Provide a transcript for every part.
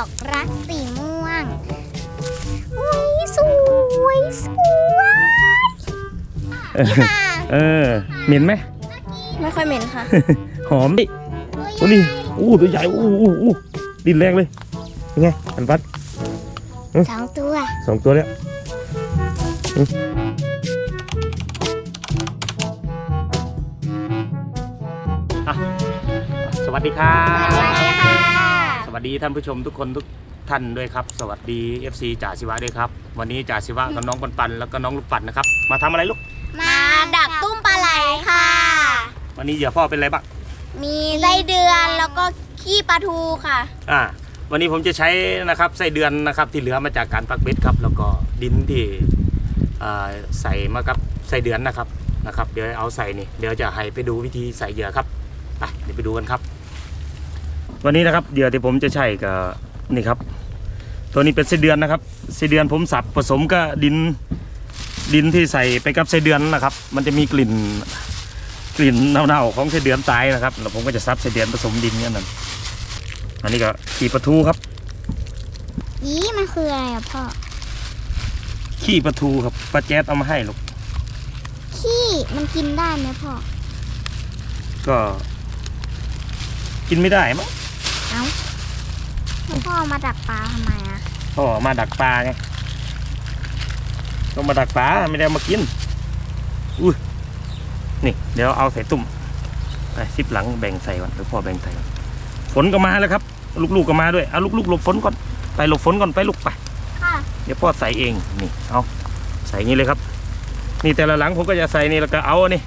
อกรักสีม่วงอุ้ยสวยสวยเออค่ะเออเหม็นไหม ไม่ค่อยเหม็นค่ะ หอมดิโอ้นี่อู้ตัวใหญ่อู้อู้อู้ดินแรงเลยยังไงอันวัดสองตัวสองตัวแล้วสวัสดีครับ ดีค่ะสวัสดีท่านผู้ชมทุกคนทุกท่านด้วยครับ สวัสดี FC จ่าศิวะด้วยครับ วันนี้จ่าศิวะกับน้องปันปันแล้วก็น้องลูกปัดนะครับ มาทำอะไรลูก มาดักตุ้มปลาไหลค่ะ วันนี้เหยื่อพ่อเป็นอะไรบ้าง มีไส้เดือนแล้วก็ขี้ปลาทูค่ะ อ่า วันนี้ผมจะใช้นะครับไส้เดือนนะครับที่เหลือมาจากการปักเบ็ดครับ แล้วก็ดินที่อ่าใส่มากับไส้เดือนนะครับนะครับ เดี๋ยวเอาใส่นี่ เดี๋ยวจะให้ไปดูวิธีใส่เหยื่อครับ ไปเดี๋ยวไปดูกันครับ วันนี้นะครับเหยื่อที่ผมจะใช้ก็นี่ครับ ตัวนี้เป็นไส้เดือนนะครับไส้เดือนผมสับผสมกับดินดินที่ใส่ไปกับไส้เดือนนะครับ มันจะมีกลิ่นกลิ่นเน่าๆของไส้เดือนตายนะครับแล้วผมก็จะซับไส้เดือนผสมดินเนี่ยนั่นอันนี้ก็ขี้ปลาทูครับอีมันคืออะไรอะพ่อขี้ปลาทูครับปลาแจ๊ดเอามาให้ลูกขี้มันกินได้ไหมพ่อก็ กินไม่ได้มั้ง เอ้าแล้วพ่อเอามาดักปลาทำไมอะพ่อเอามาดักปลาไงก็มาดักปลาไม่ได้เอามากินอุ้ยนี่ เดี๋ยวเอาใส่ตุ่มไปซิปหลังแบ่งใส่ก่อนหรือพ่อแบ่งใส่ก่อนฝนก็มาแล้วครับ ลูกๆก็มาด้วยเอาลูกๆหลบฝนก่อนไปหลบฝนก่อนไปลูกไปค่ะเดี๋ยวพ่อใส่เองนี่เอาใส่อย่างนี้เลยครับ นี่แต่ละหลังผมก็จะใส่นี่แล้วก็เอาอันนี่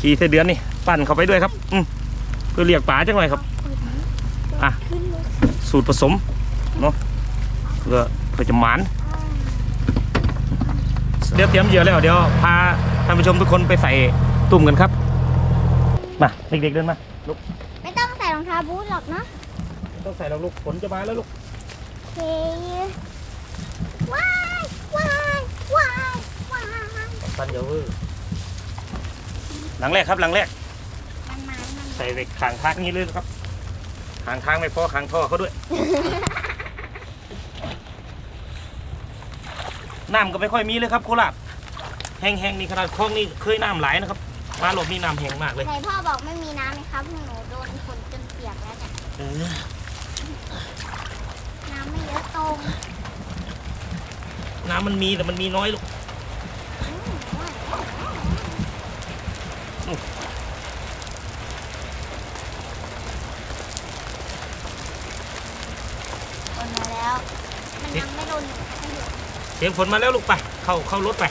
ขี่เสเดือนนี่ปั่นเข้าไปด้วยครับ อืมเพื่อเรียกป๋าจังหน่อยครับอะ สูตรผสมเนาะเพื่อเพื่อจะหมานเดี๋ยวเตรียมเหยื่อแล้วเดี๋ยวพาท่านผู้ชมทุกคนไปใส่ตุ่มกันครับมาเด็กๆเดินมาลูกไม่ต้องใส่รองเท้าบูทหรอกเนาะต้องใส่แล้วลูกฝนจะมาแล้วลูกโอเคว้ายว้ายว้ายว้ายปันเดี๋ยวเว้ยหลังแรกครับหลังแรก มันมันมันใส่ไปขางทางนี้เลยครับ ขางทางไม่พอขางท่อเขาด้วย น้ำก็ไม่ค่อยมีเลยครับโคราชแห้งๆนี่ขนาดคลองนี่เคยน้ำไหลายนะครับ มาหลบนี่น้ำแห้งมากเลยไหนพ่อบอกไม่มีน้ำไหมครับหนูโดนฝนจนเปียกแล้วเนี่ยเออน้ำไม่เยอะตรงน้ำมันมีแต่มันมีน้อยลูก ฝนมา แล้ว มันยังไม่โดนหนูไม่อยู่เสียงฝนมาแล้วลูกไป เข้าเข้ารถไป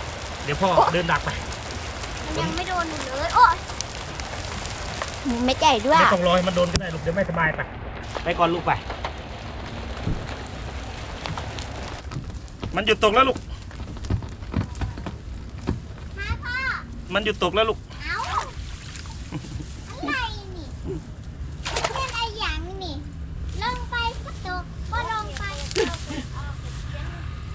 เดี๋ยวพ่อเดินดักไป มันยังไม่โดนหนูเลยโอ้ยไม่ใหญ่ด้วยไม่ต้องรอให้มันโดนก็ได้ลูกเดี๋ยวไม่สบายไป ไปก่อนลูกไป มันหยุดตกแล้วลูกมาพ่อมันหยุดตกแล้วลูก เอ้า อะไรนี่เล่นอะไรอย่างนี่ลงไปก็ตกก็ลงไป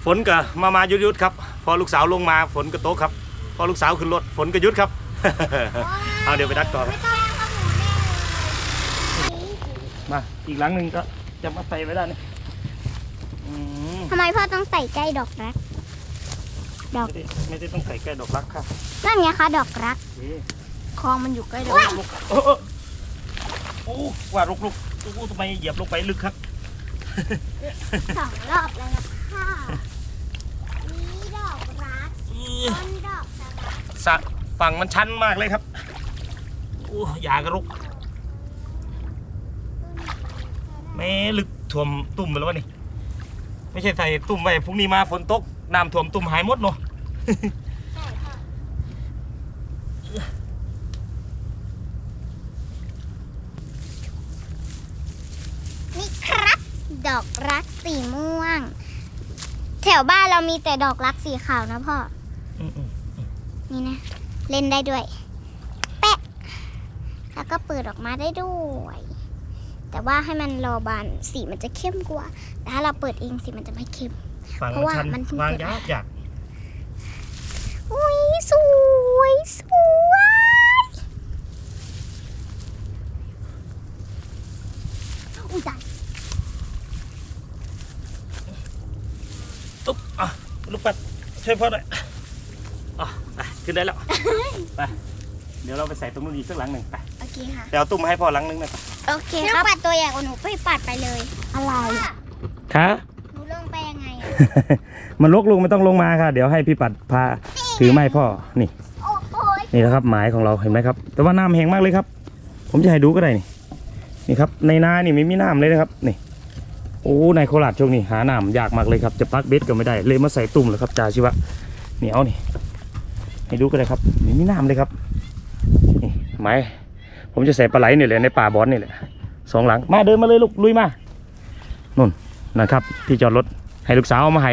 ฝ นก็มามาหยุดหยุดๆครับ พอลูกสาวลงมาฝนก็ตกครับ พอลูกสาวขึ้นรถฝนก็หยุดครับ เอาเดี๋ยวไปดักต่อครับไม่ต้องครับหนูแน่เลยมาอีกหลังหนึ่งก็จะมาใส่ไว้ด้านนี้อืมทำไมพ่อต้องใส่ใกล้ดอกรัก ดอก ไม่ได้ไม่ได้ต้องใส่แก้ดอกรักค่ะนั่นไงคะดอกรัก นี่คลองมันอยู่ใกล้เดี๋ยวลูกโอ้โอ้โอ้ว่าลูกลูกลูกทำไมเหยียบลงไปลึกครับ สองรอบแล้วนะพ่อนี่ดอกรักต้นดอก สะบัดสระฝั่งมันชันมากเลยครับโอ้ยากระรุกแม่ลึกท่วมตุ่มไปแล้ววะนี่ ไม่ใช่ใส่ตุ่มไว้พรุ่งนี้มาฝนตกน้ำท่วมตุ่มหายหมดเนาะนี่ครับ ดอกรักสีม่วง แถวบ้านเรามีแต่ดอกรักสีขาวนะพ่อ นี่นะ เล่นได้ด้วย แปะ แล้วก็เปิดออกมาได้ด้วย แต่ว่าให้มันรอบานสีมันจะเข้มกว่า แต่ถ้าเราเปิดเองสีมันจะไม่เข้มฝั่งเพราะมันว่าชันมันเพิ่งวางเกิดยากยากอุ้ยสวยสวยอุ้ยตายลูกปัดช่วยพ่อหน่อยอ๋อไป ขึ้นได้แล้ว ไป เดี๋ยวเราไปใส่ตรงนู้นอีกสักหลังหนึ่งไปโอเคค่ะ เดี๋ยวเอาตุ้มมาให้พ่อหลังหนึงนะโอเคลูคกรับปัดตัวใหญ่กว่าหนูไปปัดไปเลยอะไรค่ะ หนูลงไปยังไงอะมันลกลงไม่ต้องลงมาค่ะ เดี๋ยวให้พี่ปัดพาถือไม้พ่อ นี่ โอ้โหนี่นะครับหมายของเราเห็นไหมครับ แต่ว่าน้ำแห้งมากเลยครับ ผมจะให้ดูก็ได้นี่ นี่ครับในนานี่ไม่มีน้ำเลยนะครับนี่ โอ้ในโคราชช่วงนี้หาน้ำยากมากเลยครับจะปักเบ็ดก็ไม่ได้เลยมาใส่ตุ่มเลยครับจ่าชิวะนี่เอานี่ ให้ดูก็ได้ครับไม่มีน้ำเลยครับนี่หมายผมจะใส่ปลาไหลนี่แหละในป่าบอนนี่แหละสองหลังมาเดินมาเลยลูกลุยมานุ่นนะครับที่จอดรถให้ลูกสาวเอามาให้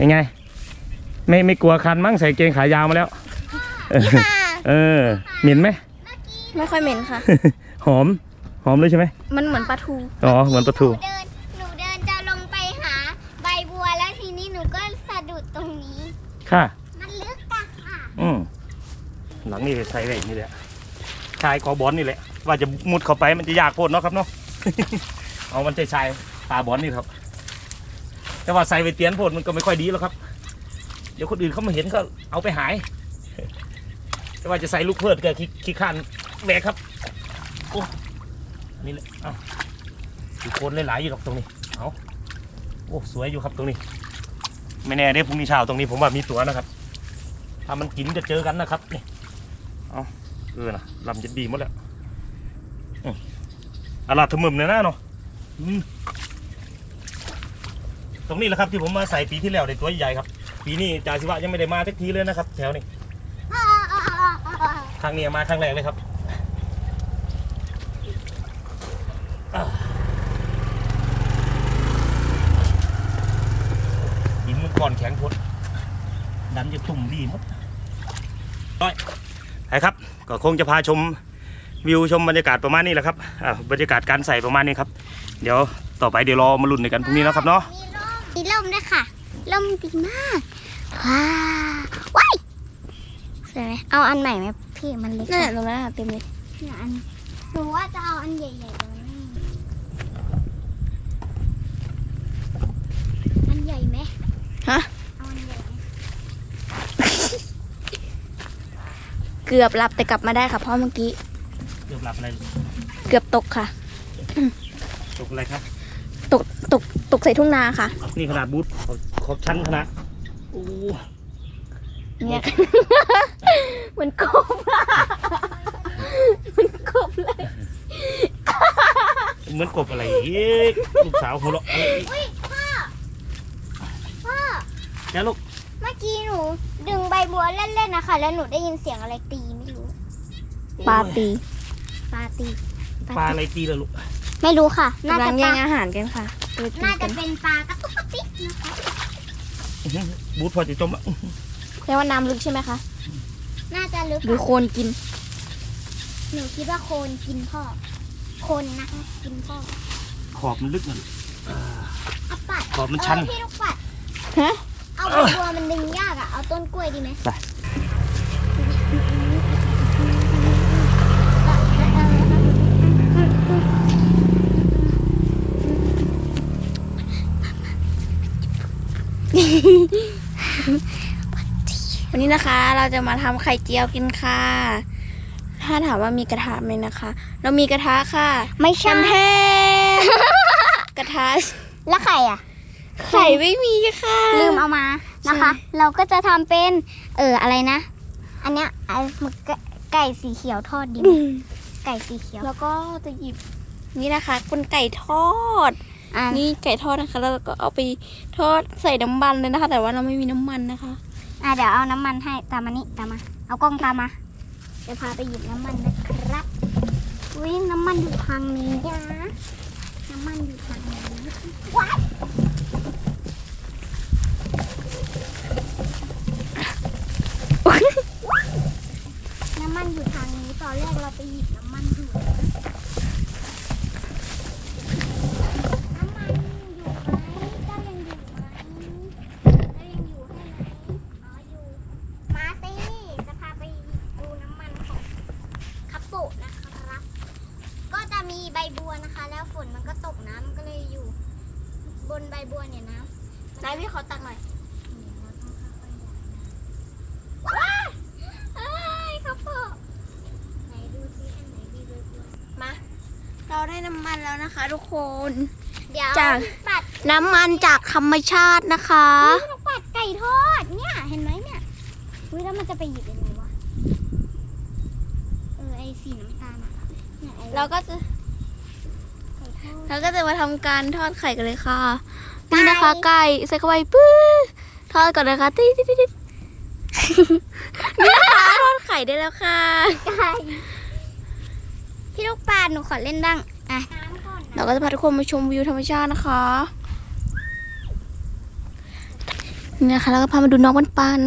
ยังไง ไม่ไม่กลัวคันมั้งใส่เกงขายาวมาแล้วเออเออเหม็นไหมไม่ค่อยเหม็นค่ะ หอมหอมเลยใช่ไหมมันเหมือนปลาทูอ๋อเหมือนปลาทูหนูเดินหนูเดินจะลงไปหา ใบบัวแล้วทีนี้หนูก็สะดุดตรงนี้ค่ะมันลึกอะค่ะ อืมหลังนี่ใส่ไว้อย่างนี่แหละชายกอบอลนี่แหละ ว่าจะมุดเข้าไปมันจะยากโพดเนาะครับเนาะ เอามันใจชายตาบอลนี่ครับ แต่ว่าใส่ไปเตียนโพดมันก็ไม่ค่อยดีแล้วครับ เดี๋ยวคนอื่นเขามาเห็นก็เอาไปหาย แต่ว่าจะใส่ลูกเพิดก็ขี้ขี้ข้านแหวกครับโอ้นี่แหละอ้ามีโคนหลายๆอยู่หรอกตรงนี้ เอาโอ้สวยอยู่ครับตรงนี้ ไม่แน่เด้พรุ่งนี้เช้าตรงนี้ผมว่ามีตัวนะครับ ถ้ามันกินจะเจอกันนะครับนี่เอาเออนะลำจะดีหมดแล้วอาลาถมึมเนี่ยนะเนาะอืมตรงนี้แหละครับที่ผมมาใส่ปีที่แล้วในตัวใหญ่ครับ ปีนี้จ่าสิวะยังไม่ได้มาทักทีเลยนะครับ แถวนี้ครั้งนี้มาครั้งแรกเลยครับหินมันก่อนแข็งพดดันจะตุ่มดีหมด ร้อยไปครับ ก็คงจะพาชมวิวชมบรรยากาศประมาณนี้แหละครับอ่าบรรยากาศการใส่ประมาณนี้ครับ เดี๋ยวต่อไปเดี๋ยวรอมาลุ้นในกันพรุ่งนี้นะครับเนาะมีร่มด้วยค่ะร่มดีมากว้าวว้ายสวยไหมเอาอันใหม่ไหมพี่มันเล็กนั่นแหละตรงนั้นอะเต็มเลยเนี่ยอันหนูว่าจะเอาอันใหญ่ๆตรงนี้อันใหญ่ไหมฮะ เอาอันใหญ่ไหม เกือบหลับแต่กลับมาได้ค่ะเพราะเมื่อกี้ เกือบหลับอะไรเกือบตกค่ะ ตกอะไรครับตกตกตกใส่ทุ่งนาค่ะ นี่ขนาดบูธขอบขอบชั้นขนาดโอ้เนี่ย มันกบอะมันกบเลย เหมือนกบอะไรอีกลูกสาวหัวเราะอะไรอีกอุ้ยพ่อพ่อแล้วลูก เมื่อกี้หนูดึงใบบัวเล่นๆนะคะแล้วหนูได้ยินเสียงอะไรตีไม่รู้ปลาตีปลาตีปลาอะไรตีเลยลูกไม่รู้ค่ะ น่ากำลัจะงปแย่ลางอาหารกันค่ะตัวตีน่ากัจะนเป็นปลากระตุกกระติกนะคะบูธพอจะจมอะเรียกว่าน้ำลึกใช่ไหมคะน่าจะลึกหรือโคลนกินหนูคิดว่าโคนกินพ่อโคนนะคะกินพ่อขอบมันลึกน่ะลูกเอาปัดขอบมันชัน เออพี่ลูกปัดฮะ เอาใบบัวมันดึงยากอะเอาต้นกล้วยดีไหมได้วันนี้นะคะเราจะมาทำไข่เจียวกินค่ะ ถ้าถามว่ามีกระทะไหมนะคะ เรามีกระทะค่ะไม่ใช่แทมกระทะ แล้วไข่อะ ไข่ไม่มีค่ะ ลืมเอามานะคะใช่เราก็จะทำเป็น เอออะไรนะ อันเนี้ยไอ้หมึกไก่ไก่สีเขียวทอดดีไหมไก่สีเขียว แล้วก็จะหยิบนี่นะคะเป็นไก่ทอดอะนี่ไก่ทอดนะคะ แล้วเราก็เอาไปทอดใส่น้ำมันเลยนะคะ แต่ว่าเราไม่มีน้ำมันนะคะ อะเดี๋ยวเอาน้ำมันให้ตามมานี่ตามมา เอากล้องตามมาเดี๋ยวพาไปหยิบน้ำมันนะครับอุ้ยน้ำมันอยู่ทางนี้นะน้ำมันอยู่ทางนี้ว้ายน้ำมันอยู่ทางนี้ตอนแรกเราไปหยิบน้ำมันอยู่นะน้ำมันอยู่ไหมเจ้ายังอยู่ไหมเจ้ายังอยู่ให้ไหมอ๋ออยู่ มาสิจะพาไปดูน้ำมันของคัปโปะนะครับ ก็จะมีใบบัวนะคะ แล้วฝนมันก็ตกน้ำมันก็เลยอยู่ บนใบบัวเนี่ยนะ นายพี่ขอตักหน่อย น้ นะคะทุกคน เดี๋ยวจาก ปัดน้ำมันจากธรรมชาตินะคะอุ๊ยเราปัดไก่ทอดเนี่ยเห็นไหมเนี่ยอุ้ยแล้วมันจะไปหยิบยังไงวะเออไอสีน้ำตาลอะเนี่ยไอ้เราก็จะไก่ทอด เราก็จะมาทำการทอดไข่กันเลยค่ะ นี่นะคะไก่ใส่เข้าไปปื้อทอดก่อนนะคะติ๊ดติ๊ดติ๊ดนี่นะคะทอดไข่ได้แล้วค่ะ ไก่พี่ลูกปลาหนูขอเล่นบ้าง อะน้ำก่อน เราก็จะพาทุกคนมาชมวิวธรรมชาตินะคะนี่นะคะ แล้วก็พามาดูน้องปันปัน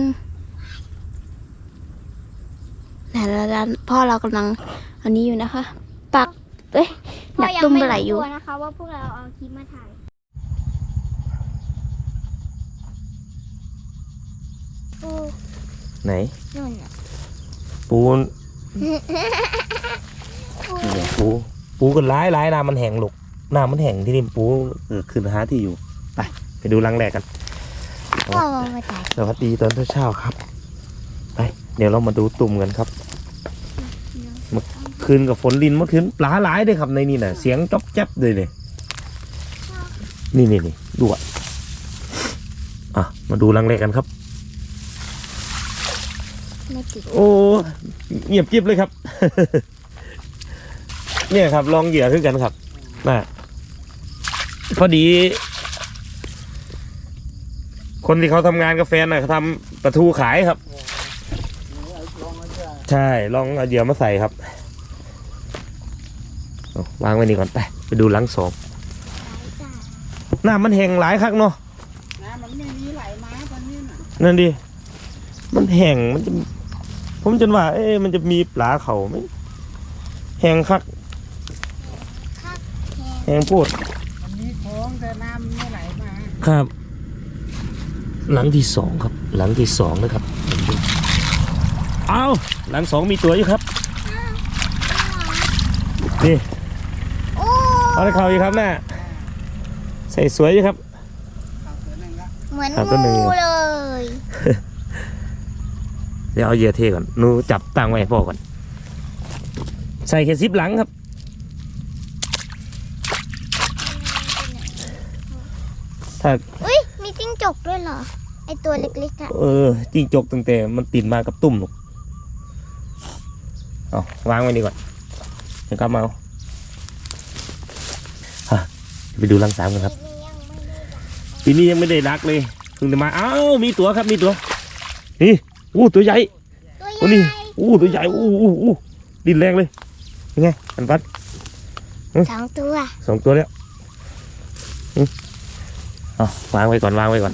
นี่แล้วพ่อเรากำลังอันนี้อยู่นะคะ ปัก เอ้ยหนักตุ้มปลาไหลอยู่พ่งไม่รู้ตัวนะคะว่าพวกเราเอาคลิปมาถ่ายปูไหนนุ่นอะปูนปู ปูกันร้ายร้ายน้ำมันแห้งหลกน้ำมันแห้งที่นี่ปูเออขึ้นหาที่อยู่ ไป ไปดูรังแรกกันพ่อมาถ่ายสวัสดีตอนเช้าๆครับ ไป เดี๋ยวเรามาดูตุ่มกันครับเมื่อคืนกับฝนลินเมื่อคืนปลาหลายเลยครับในนี่น่ะ เสียงจ๊อบแจ๊บเลยเนี่ยนี่นี่นี่ดูอะอะ มาดูรังแรกกันครับไม่ติดโอ้เงียบกริบเลยครับ เนี่ยครับลองเหยื่อขึ้นกันครับน่ะพอดี คนที่เขาทำงานกับแฟนน่ะเขาทำปลาทูขายครับ ใช่ลองเอาเหยื่อมาใส่ครับเอาวางไว้นี่ก่อนไปไปดูหลังสองจ้าน้ำมันแห้งหลายคักเนาะน้ำมันไม่มีไหลมาตอนนี้น่ะนั่นดิมันแห้งมันจะผมจนว่า เอ๊ะมันจะมีปลาเขาไหมแห้งคักคัก แพงแห้งพูดมันมีโค้งแต่น้ำไม่ไหลมาครับ หลังที่สองครับ หลังที่สองนะครับ เอาหลังสองมีตัวอยู่ครับนี่โอ้เอาเลยเขาอีกครับแม่ใส่สวยอยู่ครับเอาตัวนึงละเหมือนครับตัวหนึ่ง งูเลยเดี๋ยวเอาเหยื่อเทก่อนหนูจับตั้งไว้ให้พ่อก่อน ใส่แค่ซิปหลังครับ ถ้า อุ้ยมีจิ้งจกด้วยเหรอ ไอตัวเล็กๆอะเออจิ้งจกตั้งแต่มันติดมากับตุ่มหนูกเอาวางไว้นี่ก่อนเดี๋ยวกลับมาเอาฮะไปดูรังสามกันครับทีนี้ยังไม่ได้ดักปีนี้ยังไม่ได้รักเลยเพิ่งจะมาอ้าวมีตัวครับมีตัว นี่อู้ตัวใหญ่ตัวใหโอ้ญ่นี่อู้ตัวใหญ่อู้อู้อู้ดินแรงเลยยังไงอันปัดสองตัวสองตัวแล้วอืม เอาวางไว้ก่อนวางไว้ก่อน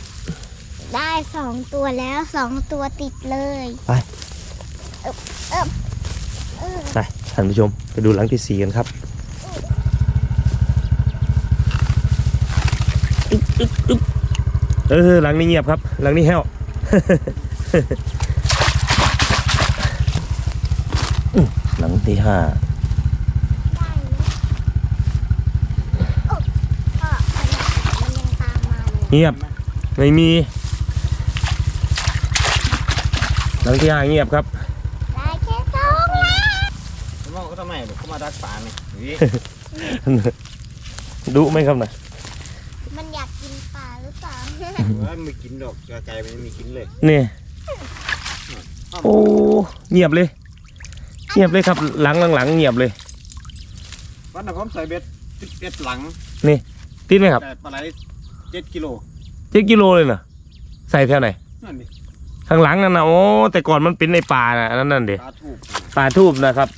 ได้สองตัวแล้วสองตัวติดเลยไปเอบเอบเออไปท่านผู้ชมไปดูหลังที่สี่กันครับอึ๊บอึ๊บอึ๊บเออหลังนี้เงียบครับ หลังนี้แห้วอื้อหลังที่ห้า ได้เลยโอ้พ่อมันยังตามมา เลยเงียบ ไม่มี หลังที่ห้าเงียบครับได้แค่สองแล้วผมว่าเขาทำไมบอกเขามาดักปลาเนี่ยนี่ดุไหมครับนะมันอยากกินปลาหรือเปล่าว่าไม่กินดอกไก่มันไม่มีกินเลยนี่โอ้เงียบเลย เงียบเลยครับ หลังหลังหลังเงียบเลยวันนั้นผมใส่เบ็ดสิบเอ็ดหลังติดไหมครับแต่ปลาไหล เจ็ดกิโลเจ็ดกิโลเลยนะใส่แถวไหนนั่นดิข้างหลังนั่นนะโอ้แต่ก่อนมันเป็นในป่านะอันนั่นนั่นเด็ปลาถูกป่าทูบนะครับ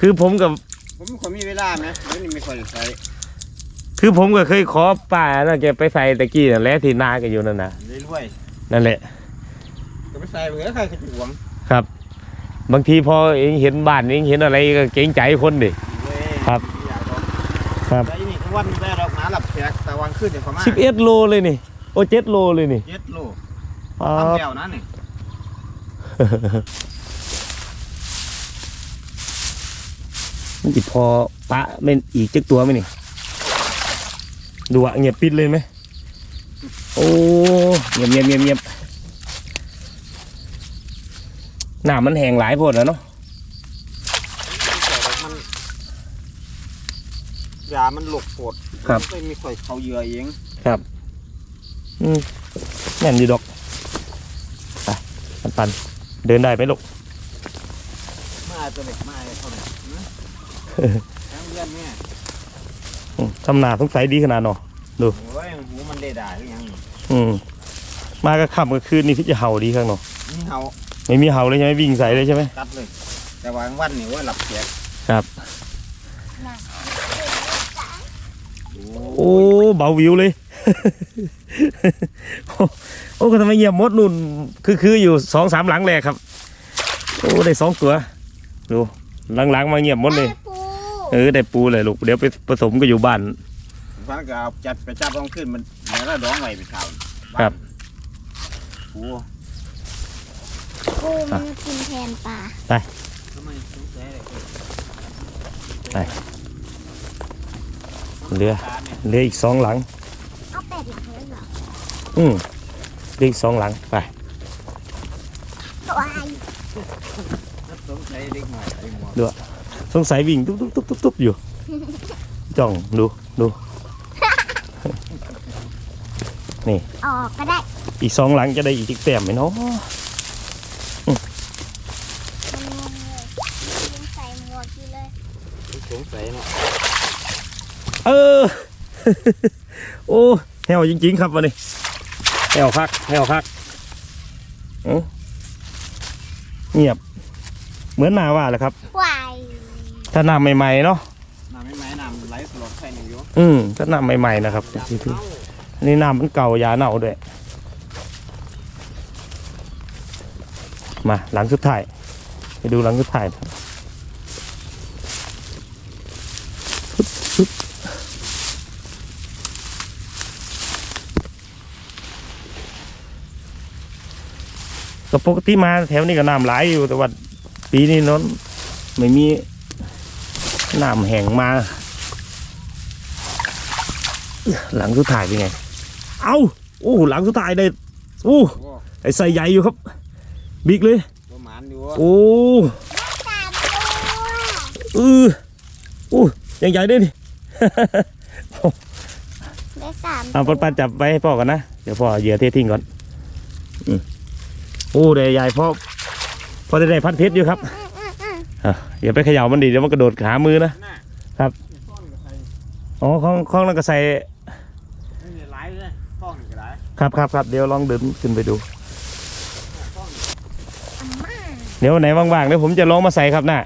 คือผมกับผมไม่ค่อยมีเวลาไหมเดี๋ยวนี้ไม่ค่อยได้ใส่คือผมก็เคยขอป่านะแกไปใส่ตะกี้นั่นแหละที่นาแกันอยู่นั่นนะเรื่อยนั่นแหละ ๆก็ไปใส่เผื่อใครจะหวงครับ บางทีพอเองเห็นบ้านเองเห็นอะไรก็เกรงใจคนดิ เว้ยครับ อยากดอกครับแต่อีนี่กลาง วันได้ดอกหมาหลับแขกแต่วันขึ้นเดี๋ยวเขามาสิบเอ็ดโลเลยนี่ โอ้เจ็ดโลเลยนี่เจ็ดโลอ๋อทำแก้วนะนี่มันจิพอปะเป็นอีกจักตัวไหมนี่ดูอะเงียบปิดเลยไหมโอ้เงียบเงียบเงียบเงียบหน้ามันแห้งหลายโพดแล้วเนาะ มัน ยามันหลกปวดครับไม่มีข่อยเขาเหยื่อเองครับ อืมแม่นดีดอกไปปันปันเดินได้ไหมลูก มาตัวเด็กมาเลยเท่าไหร่นะทั้งเดือนเนี่ยอืมทำนาสงสัยดีขนาดเนาะ โอ้ยหูมันได้ด่าหรือยังอืม มาก็ค่ำก็คืนนี่ที่จะเห่าดีข้างเนาะนี่เฮาไม่มีเห่าเลยใช่ไหมวิ่งใส่เลยใช่ไหม ตัดเลย แต่วางวันนี่ว่าหลับแขกครับ น่ะ โอ้เบาวิวเลย โอ้โอ้ก็ทำไมเงียบหมดนุ่นคือคืออยู่สองสามหลังแรกครับ โอ้ได้สองตัว ดูหลังๆมาเงียบหมดเลยได้ปูเออได้ปูเลยลูกเดี๋ยวไปผสมก็อยู่บ้านวันก็เอาจัดไปจับลองขึ้นมันแล้วก็ดองไว้ไปข่าวครับโอ้ปูมันกินแทนปลาทำไมสงสัยอะไรเหลือตา เนี่ยเหลืออีกสองหลัง เอาเป็ดหลังเลยเหรออืมเหลืออีกสองหลังไปตัวไอสงสัยเด็กหน่อยไอ้หมวกสงสัยวิ่งตุ๊บตุ๊บตุ๊บตุ๊บตุ๊บอยู่ จ้องดูดูออกก็ได้ อีกสองหลังจะได้อีกแต้มไหมเนาะ มันงงเลยยังใส่หมวกอยู่เลย สงสัยเนาะ เออ โอ้แหวจริง ๆ ครับวันนี้แหวพักแหวพักเอ้าเงียบ เหมือนนาว่าแหละครับวายถ้าน้ำใหม่ๆเนาะน้ำไม่ไหมน้ำไหลตลอดใส่หนึ่งอยู่อืมถ้าน้ำใหม่ๆนะครับอยากที่ที่เอาอันนี้น้ำมันเก่ายาเน่าด้วยมาหลังสุดท้ายไปดูหลังสุดท้ายครับปึ๊บ ก็ปกติมาแถวนี้ก็น้ำไหลายอยู่แต่ว่าปีนี้น้นไม่มีน้ำแห้งมา หลังสุดท้ายเป็นไง เอาโอ้หลังสุดท้ายได้โอ้โอ้ไอใส่ใหญ่อยู่ครับบิ๊กเลยประมาณอยู่โอ้สามตัวเออโอ้ยังใหญ่ด้วยนี่ได้สามเอาปันปันจับไว้ให้พ่อกันนะ เดี๋ยวพ่อเหยื่อเททิ้งก่อน อืม โอ้ได้ใหญ่พ่อพ่อได้ได้พันเพชรอยู่ครับอืมอืมอืมอะอย่าไปเขย่ามันดิเดี๋ยวมันกระโดดขามือนะน่ะครับซ่อนกับใครอ๋อของของนั่นก็ใส่ไม่มีหลายเลยซ่อนก็ได้ครับครับครับเดี๋ยวลองเดินขึ้นไปดูซ่อนอาม่าเดี๋ยววันไหนว่างๆเดี๋ยวผมจะลองมาใส่ครับน่ะอ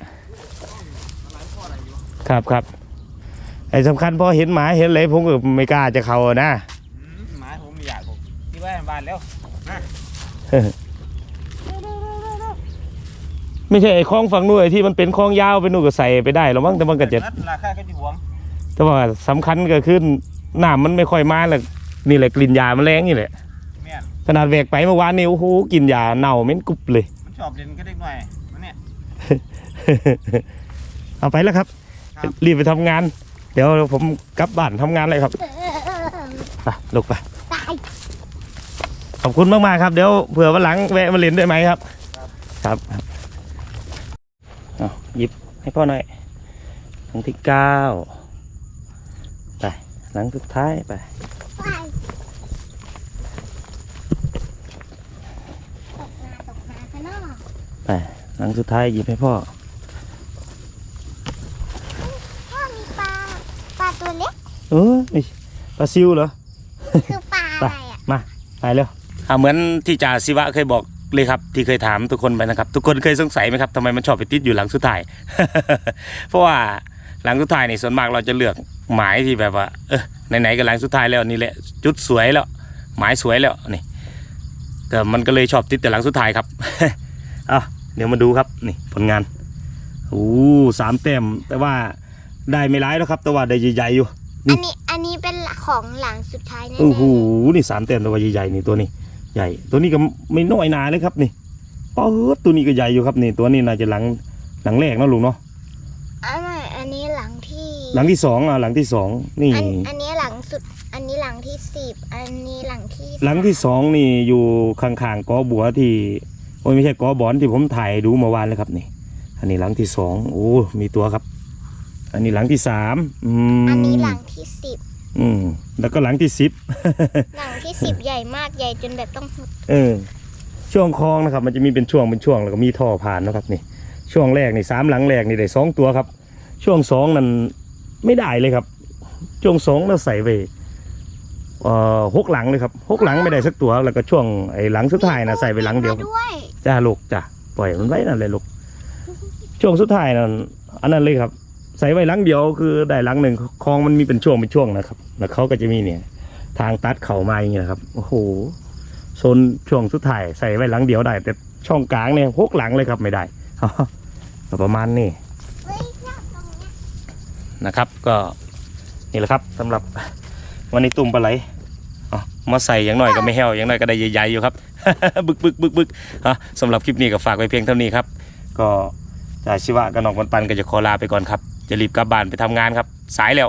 ะไรพ่ออะไรอยู่ครับครับไอ้สำคัญพอเห็นหมาเห็นอะไรผมก็ไม่กล้าจะเข้าอะนะอืมหมาผมไม่อยากผมที่บ้านบ้านแล้ว ไม่ใช่ไอ้คลองฝั่งนู้นไอ้ที่มันเป็นคลองยาวไปนู่นก็ใส่ไปได้หรอกมั้งแต่มันก็จะราคาก็จะหวงแต่ว่าสำคัญก็คือน้ำมันไม่ค่อยมาแหละนี่แหละกลิ่นยามันแรงนี่แหละแม่นขนาดแหวกไปเมื่อวานนี่โอ้โหกลิ่นยาเน่าเหม็นกรุบเลย มันชอบเล่นก็เด็กหน่อยมันเนี่ย เอาไปแล้วครับ ครับ รีบไปทำงาน เดี๋ยวผมกลับบ้านทำงานเลยครับเออเออเออไปลูกไปตายขอบคุณมากๆครับ เดี๋ยวเผื่อวันหลังแวะมาเล่นได้ไหมครับ ครับครับเอา หยิบให้พ่อหน่อยหลังที่เก้าไป หลังสุดท้ายไปวายตกมาตกมาซะเนาะไป หลังสุดท้ายหยิบให้พ่อ พ่อมีปลาปลาตัวเล็กเออนี่ปลาซิวเหรอ คือปลาอะไรอะไปเร็วอ่าเหมือนที่จ่าศิวะเคยบอก เลยครับที่เคยถามทุกคนไปนะครับ ทุกคนเคยสงสัยไหมครับทำไมมันชอบไปติดอยู่หลังสุดท้าย เพราะว่าหลังสุดท้ายนี่ส่วนมากเราจะเลือกหมายที่แบบว่าเออไหนๆก็หลังสุดท้ายแล้วนี่แหละจุดสวยแล้ว หมายสวยแล้วนี่ก็มันก็เลยชอบติดแต่หลังสุดท้ายครับอะเดี๋ยวมาดูครับนี่ผลงานโอ้สามแต้มแต่ว่าได้ไม่ร้ายแล้วครับ แต่ว่าได้ใหญ่ๆอยู่นี่อันนี้อันนี้เป็นของหลังสุดท้ายแน่ๆโอ้โหนี่สามแต้มตัวใหญ่ๆนี่ตัวนี้ ใหญ่ ตัวนี้ก็ไม่น้อยหนาเลยครับนี่ป๊อดตัวนี้ก็ใหญ่อยู่ครับนี่ ตัวนี้น่าจะหลังหลังแรกเนอะลุงเนาะอันไหนอันนี้หลังที่หลังที่สองอะหลังที่สองนี่ อันอันนี้หลังสุด อันนี้หลังที่สิบอันนี้หลังที่หลังที่สองนี่อยู่ข้างๆกอบัวที่โอ้ยไม่ใช่กอบอนที่ผมถ่ายดูเมื่อวานเลยครับนี่ อันนี้หลังที่สองโอ้ มีตัวครับ อันนี้หลังที่สามอืมอันนี้หลังที่สิบ อืมแล้วก็หลังที่สิบหลังที่สิบใหญ่มากใหญ่จนแบบต้องหุดเออ ช่วงคลองนะครับ มันจะมีเป็นช่วงเป็นช่วงแล้วก็มีท่อผ่านนะครับนี่ ช่วงแรกนี่สามหลังแรกนี่ได้สองตัวครับ ช่วงสองนั้นไม่ได้เลยครับ ช่วงสองเราใส่ไปเอ่อหกหลังเลยครับหกหลังไม่ได้สักตัว แล้วก็ช่วงไอ้หลังสุดท้ายนะใส่ไปหลังเดียวมาด้วยจ้าลูกจ้าปล่อยมันไว้นั่นเลยลูกช่วงสุดท้ายนั่นอันนั้นเลยครับ ใส่ไว้หลังเดียวคือได้หลังหนึ่งคลองมันมีเป็นช่วงเป็นช่วงนะครับ แล้วเขาก็จะมีเนี่ย ทางตัดเข่ามาอย่างเงี้ยครับโอ้โหโซนช่วงสุดท้ายใส่ไว้หลังเดียวได้ แต่ช่องกลางเนี่ยหกหลังเลยครับไม่ได้ประมาณนี้นะครับ ก็นี่แหละครับสำหรับวันนี้ตุ่มปลาไหลเอมาใส่อย่างหน่อยก็ไม่แห้วอย่างหน่อยก็ได้ใหญ่ๆอยู่ครับ บึกบึกบึกบึกสำหรับคลิปนี้ก็ฝากไว้เพียงเท่านี้ครับ ก็จ่าชิวะกับน้องปันปันก็จะขอลาไปก่อนครับ จะรีบกลับบ้านไปทำงานครับ สายแล้ว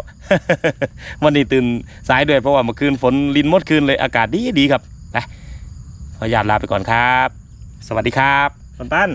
วันนี้ตื่นสายด้วยเพราะว่าเมื่อคืนฝนลินมดคืนเลยอากาศดีดีครับไปขออนุญาตลาไปก่อนครับ สวัสดีครับปันปัน